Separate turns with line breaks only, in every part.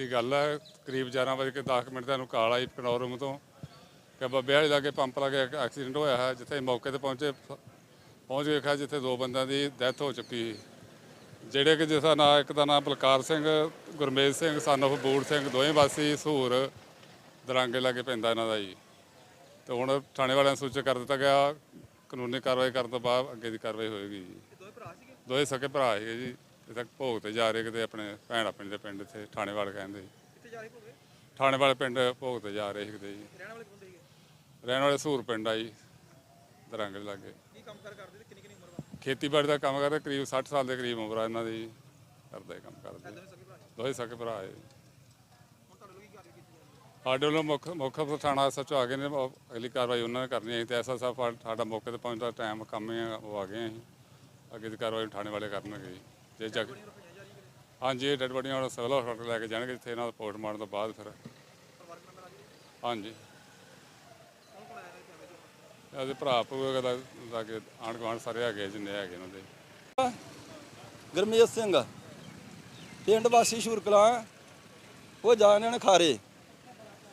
ਦੀ ਗੱਲ ਹੈ, ਕਰੀਬ 11 ਵਜੇ ਕੇ 10 ਮਿੰਟ ਦਾ ਨੂੰ ਕਾਲ ਆਈ ਕਨੌਰ ਤੋਂ, ਕਿ ਬੱਬੇ ਵਾਲੀ ਲਾਗੇ ਪੰਪ ਲਾਗੇ ਇੱਕ ਐਕਸੀਡੈਂਟ ਹੋਇਆ ਹੈ, ਜਿੱਥੇ ਮੌਕੇ ਤੇ ਪਹੁੰਚੇ, ਪਹੁੰਚ ਕੇ ਦੇਖਿਆ ਜਿੱਥੇ ਦੋ ਬੰਦਿਆਂ ਦੀ ਡੈਥ ਹੋ ਚੁੱਕੀ ਸੀ। ਜਿਹੜੇ ਕਿ ਜਿਸ ਦਾ ਨਾਂ, ਇੱਕ ਦਾ ਨਾਮ ਬਲਕਾਰ ਸਿੰਘ, ਗੁਰਮੇਜ ਸਿੰਘ ਸਨ of ਬੂੜ ਸਿੰਘ, ਦੋਵੇਂ ਵਾਸੀ ਸਹੂਰ ਦਰਾਂਗੇ ਲਾਗੇ ਪੈਂਦਾ ਇਹਨਾਂ ਦਾ ਜੀ। ਤੇ ਹੁਣ ਥਾਣੇ ਵਾਲਿਆਂ ਨੂੰ ਸੂਚਿਤ ਕਰ ਦਿੱਤਾ ਗਿਆ, ਕਾਨੂੰਨੀ ਕਾਰਵਾਈ ਕਰਨ ਤੋਂ ਬਾਅਦ ਅੱਗੇ ਦੀ ਕਾਰਵਾਈ ਹੋਏਗੀ ਜੀ।
ਦੋਵੇਂ ਭਰਾ ਸੀਗੇ?
ਦੋਏ ਸਕੇ ਭਰਾ ਸੀਗੇ ਜੀ। ਇਹ ਤੱਕ ਭੋਗ ਤੇ ਜਾ ਰਹੇ ਕਿਤੇ ਆਪਣੇ ਭੈਣ ਆਪਣੇ ਦੇ ਪਿੰਡ ਇੱਥੇ ਥਾਣੇ ਵਾਲੇ ਕਹਿੰਦੇ
ਕਿੱਥੇ ਜਾ ਰਹੇ ਹੋਗੇ
ਥਾਣੇ ਵਾਲੇ ਪਿੰਡ ਭੋਗ ਤੇ ਜਾ ਰਹੇ ਸੀ ਕਿਤੇ ਜੀ।
ਰਹਿਣ ਵਾਲੇ ਬੰਦੇ ਸੀਗੇ?
ਰਹਿਣ ਵਾਲੇ ਸੂਰ ਪਿੰਡ ਆ ਜੀ ਦਰੰਗ ਦੇ ਲਾਗੇ।
ਕੀ ਕੰਮ ਕਰ ਕਰਦੇ ਤੇ ਕਿੰਨੀ ਕਿੰਨੀ ਉਮਰ ਵਾ?
ਖੇਤੀਬਾੜੀ ਦਾ ਕੰਮ ਕਰਦੇ ਕਰੀਬ 60 ਸਾਲ ਦੇ ਕਰੀਬ ਉਮਰ ਆ ਇਹਨਾਂ ਦੀ। ਕਰਦੇ ਕੰਮ ਕਰਦੇ।
ਦੋਵੇਂ ਸਕੇ ਭਰਾ?
ਹੈ ਸਾਡੇ ਵੱਲੋਂ ਮੁੱਖ ਮੁੱਖ ਥਾਣਾ ਸੱਚੋ ਆ ਗਏ ਨੇ ਅਗਲੀ ਕਾਰਵਾਈ ਉਹਨਾਂ ਨੇ ਕਰਨੀ ਹੈ। ਤੇ ਐਸਾ ਸਾਹਿਬ ਸਾਡਾ ਮੌਕੇ ਤੇ ਪਹੁੰਚਦਾ ਟਾਈਮ ਕੰਮ ਹੀ ਆ, ਉਹ ਆ ਗਏ ਅਸੀਂ। ਅੱਗੇ ਦੀ ਕਾਰਵਾਈ ਥਾਣੇ ਵਾਲੇ ਕਰਨਗੇ ਜੀ। ਜੇ ਜਗ
ਰੁਪਈਆ
ਹਾਂਜੀ, ਇਹ ਡੈਡ ਬੋਡੀਆਂ ਹੁਣ ਸਿਵਲ ਹਸਪਤਾਲ ਲੈ ਕੇ ਜਾਣਗੇ, ਜਿੱਥੇ ਇਹਨਾਂ ਦਾ ਪੋਸਟ ਮਾਰਨ ਤੋਂ ਬਾਅਦ ਫਿਰ। ਹਾਂਜੀ। ਇਹਦੇ ਭਰਾ ਭੂਆ ਦਾ ਲਾਗੇ ਆਂਢ ਗੁਆਂਢ ਸਾਰੇ ਹੈਗੇ ਜਿੰਨੇ ਹੈਗੇ ਇਹਨਾਂ ਦੇ।
ਗਰਮੇਜ ਸਿੰਘ, ਪਿੰਡ ਵਾਸੀ ਸ਼ੂਰਕਲਾਂ, ਉਹ ਜਾ ਰਹੇ ਨੇ ਖਾਰੇ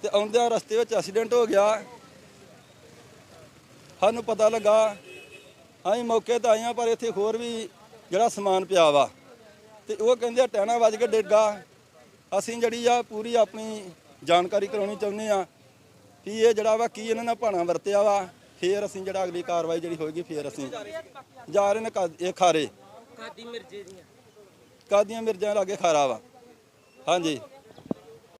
ਤੇ ਆਉਂਦਿਆਂ ਰਸਤੇ ਵਿੱਚ ਐਕਸੀਡੈਂਟ ਹੋ ਗਿਆ। ਸਾਨੂੰ ਪਤਾ ਲੱਗਾ, ਅਸੀਂ ਮੌਕੇ ਤੇ ਆਏ ਹਾਂ, ਪਰ ਇੱਥੇ ਹੋਰ ਵੀ ਜਿਹੜਾ ਸਮਾਨ ਪਿਆ ਵਾ ਤੇ ਉਹ ਕਹਿੰਦੇ ਆ ਟਹਿਣਾ ਵੱਜ ਕੇ ਡਿੱਗਾ। ਅਸੀਂ ਜਿਹੜੀ ਆ ਪੂਰੀ ਆਪਣੀ ਜਾਣਕਾਰੀ ਕਰਾਉਣੀ ਚਾਹੁੰਦੇ ਆ ਵੀ ਇਹ ਜਿਹੜਾ ਵਾ ਕੀ ਇਹਨਾਂ ਨਾਲ ਭਾਣਾ ਵਰਤਿਆ ਵਾ ਫੇਰ ਅਸੀਂ ਜਿਹੜਾ ਅਗਲੀ ਕਾਰਵਾਈ ਜਿਹੜੀ ਹੋਏਗੀ ਫੇਰ ਅਸੀਂ ਜਾ ਰਹੇ ਨੇ ਕਾ- ਇਹ ਖਾਰੇ।
ਕਾਦੀ ਮਿਰਜੇ ਦੀਆਂ?
ਕਾਦੀਆਂ ਮਿਰਜਾਂ ਲਾਗੇ ਖਾਰਾ ਵਾ। ਹਾਂਜੀ।